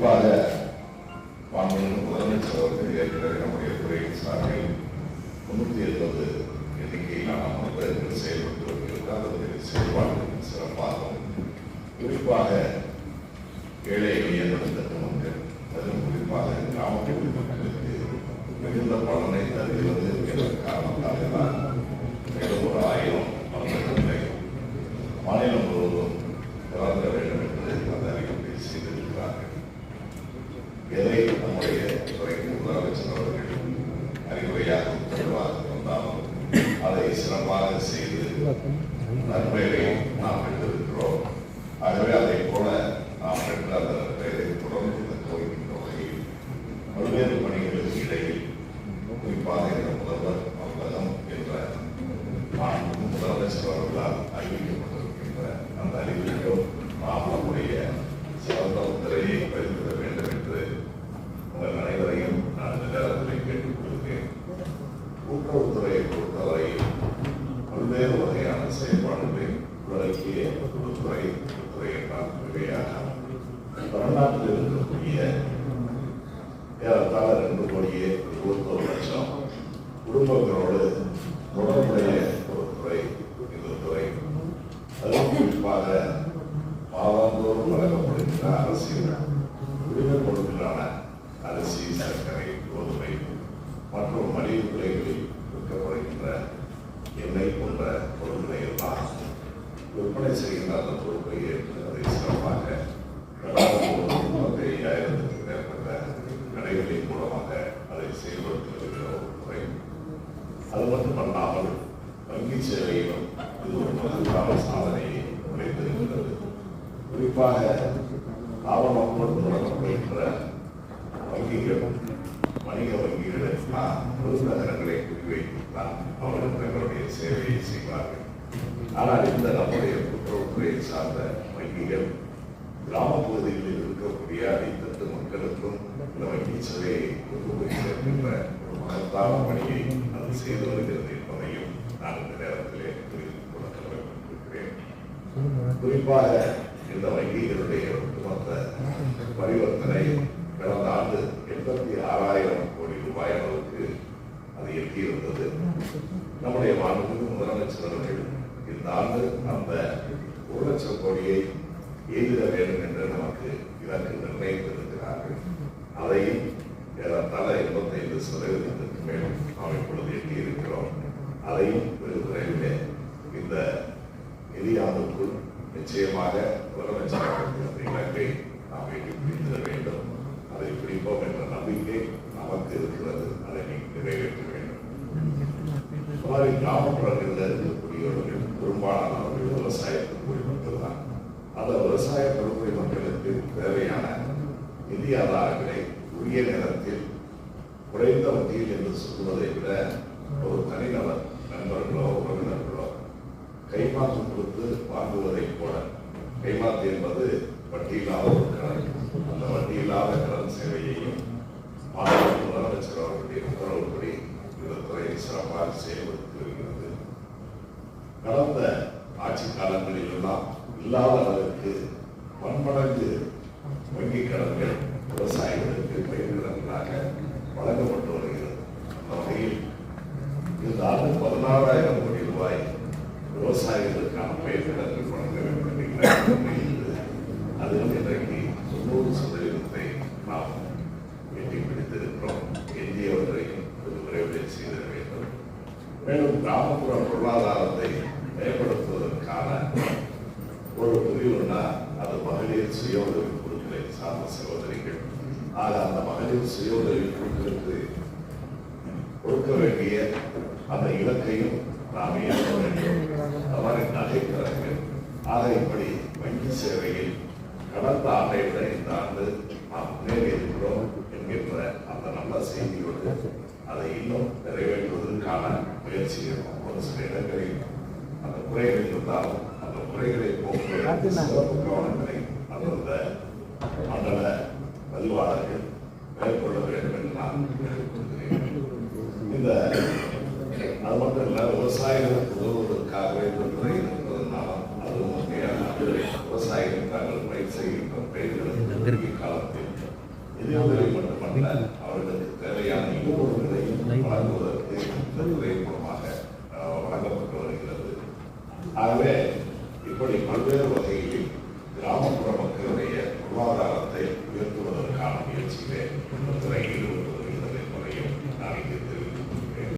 குறிப்பாக மாண்புமிகு முதலமைச்சர் அவர்கள் ஏற்கனவே நம்முடைய துறையின் சார்பில் முன்னூத்தி எழுபது எண்ணிக்கையிலான மருத்துவர்கள் செயல்பட்டு வருகிறது. அதனுடைய செயல்பாடுகள் சிறப்பாகவும் குறிப்பாக ஏழை எளிய நடுத்தர மக்கள். அதிலும் குறிப்பாக கிராமப்புற மக்களுக்கு மிகுந்த பலனை தருகிறது என்ற காரணத்தால் தான் மேலும் ஒரு ஆயிரம் மருத்துவர்களை மாநிலம் முழுவதும் வளர்ந்த வேண்டும் என்று அந்த அறிவிப்பை செய்திருக்கிறார்கள் எதை நம்முடைய துறைக்கு முதலமைச்சர் அவர்கள் அறிவுரையாக உத்தரவாக வந்தாலும் அதை சிறப்பாக செய்து நன்மையை நாம் பெற்றிருக்கிறோம் ஆகவே அதை போல நாம் பெற்ற அந்த நற்பெயரை தொடர்ந்து தக்க வைக்கின்ற வகையில் பல்வேறு பணிகளுக்கு இடையில் குறிப்பாக இந்த முதல்வர் அலுவலகம் என்ற மாண்பு முதலமைச்சர் அவர்களால் அறிவிக்கப்பட்டிருக்கின்ற அந்த அறிவிக்கும் நாம் நம்முடைய சிறந்த முத்திரையை பதிவிட வேண்டும் என்று உங்கள் அனைவரையும் நான் இந்த நேரத்தில் கேட்டுக் கொள்கிறேன் கூட்டுறவுத்துறையை பொறுத்தவரையில் பல்வேறு வகையான செயல்பாடுகளை உள்ளடக்கிய ஒரு துறை ஒரு என்றால் மிகையாக தமிழ்நாட்டில் இருக்கக்கூடிய ஏறத்தாழ ரெண்டு கோடியே இருபத்தோரு லட்சம் குடும்பங்களோடு தொடர்புடைய ஒரு துறை இந்த துறை அதுவும் குறிப்பாக மாதந்தோறும் வழங்கப்படுகின்ற அரசியல் உரிமை பொருட்களான அரிசி சர்க்கரை கோதுமை மற்றும் மளிகை விலைகளில் விற்கப்படுகின்ற எண்ணெய் போன்ற பொருட்களை எல்லாம் விற்பனை செய்கின்ற அந்த பொறுப்பை ஏற்று அதை சிறப்பாக முப்பத்தி ஐயாயிரத்துக்கு மேற்பட்ட கடைகளின் மூலமாக அதை செயல்படுத்தி வருகிற ஒரு முறை. அது மட்டும் மட்டுமல்லாமல் வங்கி சேவையிலும் இது ஒரு மகத்தான சாதனையை உடைத்திருக்கிறது குறிப்பாக ஆவணமோடு தொடங்கப்படுகின்ற வங்கிகள் வணிக வங்கிகளை நான் பெருநகரங்களை குறிவைத்து தான் அவர்கள் தங்களுடைய சேவை ஆனால் இந்த நம்முடைய கூட்டுறவுத்துறையை சார்ந்த வங்கிகள் கிராமப்பகுதிகளில் இருக்கக்கூடிய அனைத்து மக்களுக்கும் இந்த வங்கி சேவையை கொண்டு போய் சேர்க்கின்ற ஒரு மகத்தான பணியை அது செய்து வருகிறது என்பதையும் நான் இந்த நேரத்திலே தெரிவித்துக் கொள்ள கடமைப்பட்டிருக்கிறேன். குறிப்பாக இந்த வங்கிகளுடைய ஒட்டுமொத்த பரிவர்த்தனை கடந்த ஆண்டு எண்பத்தி ஆறாயிரம் கோடி ரூபாய் அளவுக்கு அது எட்டியிருந்தது. நம்முடைய மாநில முதலமைச்சர் இந்த ஆண்டு அந்த ஒரு லட்சம் கோடியை எய்திட வேண்டும் என்று நமக்கு இலக்கு நிர்ணயித்திருக்கிறார்கள். அதையும் ஏறத்தாழ எண்பத்தைந்து சதவீதத்திற்கு மேல் நாம் இப்பொழுது எட்டியிருக்கிறோம். அதையும் வெகு விரைவில் இந்த நிதியாண்டுக்குள் நிச்சயமாக முதலமைச்சராக அந்த இலக்கை நாம் எட்டி பிடித்திட வேண்டும். அதை பிடிப்போம் என்ற நம்பிக்கை நமக்கு இருக்கிறது. அதை நிறைவேற்ற வேண்டும் மக்களுக்கு தேவையான நிதி ஆதாரங்களை உரிய நேரத்தில் குறைந்த வட்டியில் என்று சொல்வதை விட ஒரு தனிநபர் நண்பர்களோ உறவினர்களோ கைமாற்று கொடுத்து வாங்குவதைப் போல. கைமாற்று என்பது வட்டியில்லாத ஒரு கடன். அந்த வட்டியில்லாத கடன் சேவையையும் மாநில முதலமைச்சர் அவர்களுடைய உத்தரவுப்படி இந்த துறையை சிறப்பாக செயல்படுத்தி வருகிறது. கடந்த ஆட்சி காலங்களில் எல்லாம் இல்லாத அளவுக்கு பன்மடங்கு வங்கி கடன்கள் விவசாயிகளுக்கு பயிர் வழங்கப்பட்டு வருகிறது. அந்த வகையில் இந்த ஆண்டு பதினாறாயிரம் கோடி ரூபாய் விவசாயிகளுக்கான பயிர் கடன்கள் வழங்க வேண்டும் என்கிற இருந்து அதில் இன்றைக்கு தொண்ணூறு சதவீதத்தை நாம் எட்டி பிடித்திருக்கிறோம். எஞ்சியவற்றையும் விரைவில் செய்திட வேண்டும். மேலும் கிராமப்புற பொருளாதாரத்தை ஒரு அது மகளிர் சுய உதவி குழுக்களை சார்ந்த சகோதரிகள். ஆக அந்த மகளிர் சுய உதவி குழுக்களுக்கு கொடுக்க வேண்டிய அந்த இலக்கையும் நாம் ஏற்க வேண்டும். நகைக்கிறார்கள் ஆக இப்படி வங்கி சேவையில் கடந்த ஆண்டை விட இந்த ஆண்டு நாம் முன்னேறி இருக்கிறோம் என்கின்ற அந்த நல்ல செய்தியோடு அதை இன்னும் நிறைவேற்றுவதற்கான முயற்சிகள் ஒரு சில இடங்களில் அந்த குறைகள் இருந்தாலும் அந்த குறைகளை மண்டல பதிவாளர்கள் மேற்கொள்ள வேண்டும் என்று நான் இந்த அது மட்டும் இல்ல விவசாயிகளுக்கு உதவுவதற்காகவே இந்த துறை இருப்பதனாலும் அதுவும் விவசாயிகள் தாங்கள் பயிர் செய்கின்ற பயிர்களுக்கு குறுகிய காலத்தில் நிதியுதவி மட்டுமல்ல அவர்களுக்கு தேவையான இடுபொருள்களையும் வழங்குவதற்கு இந்த துறை மூலமாக வழங்கப்பட்டு வருகிறது ஆகவே இப்படி பல்வேறு வகைகளில் கிராமப்புற மக்களுடைய பொருளாதாரத்தை உயர்த்துவதற்கான முயற்சியிலே துறை